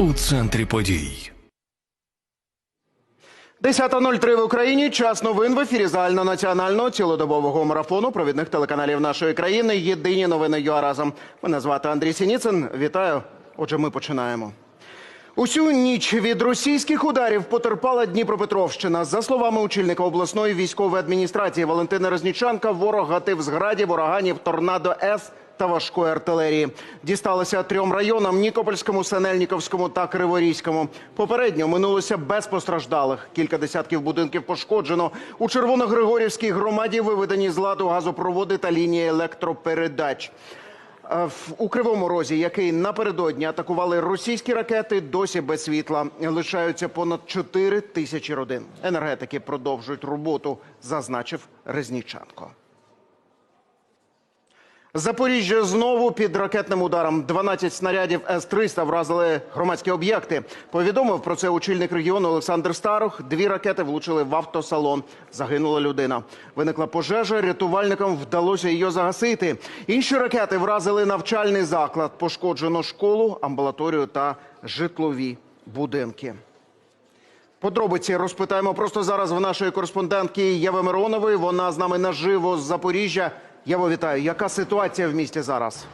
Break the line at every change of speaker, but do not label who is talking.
у центрі подій.
10.03 в Україні. Час новин в ефірі загальнонаціонального цілодобового марафону провідних телеканалів нашої країни. Єдині новини ЮА разом. Мене звати Андрій Сініцин. Вітаю. Отже, ми починаємо. Усю ніч від російських ударів потерпала Дніпропетровщина. За словами очільника обласної військової адміністрації Валентина Резніченка, ворог гатив з градів, ураганів, торнадо С та важкої артилерії. Дісталося трьом районам: Нікопольському, Синельніковському та Криворізькому. Попередньо минулося без постраждалих. Кілька десятків будинків пошкоджено. У Червоногригорівській громаді виведені з ладу газопроводи та лінії електропередач. Е, У Кривому Розі, який напередодні атакували російські ракети, досі без світла. Лишаються понад 4 тисячі родин. Енергетики продовжують роботу, зазначив Резніченко. Запоріжжя знову під ракетним ударом. 12 снарядів С-300 вразили громадські об'єкти. Повідомив про це очільник регіону Олександр Старух. Дві ракети влучили в автосалон. Загинула людина. Виникла пожежа. Рятувальникам вдалося її загасити. Інші ракети вразили навчальний заклад. Пошкоджено школу, амбулаторію та житлові будинки. Подробиці розпитаємо просто зараз в нашої кореспондентки Єви Миронової. Вона з нами наживо з Запоріжжя. Єво, вітаю. Яка ситуація в місті зараз?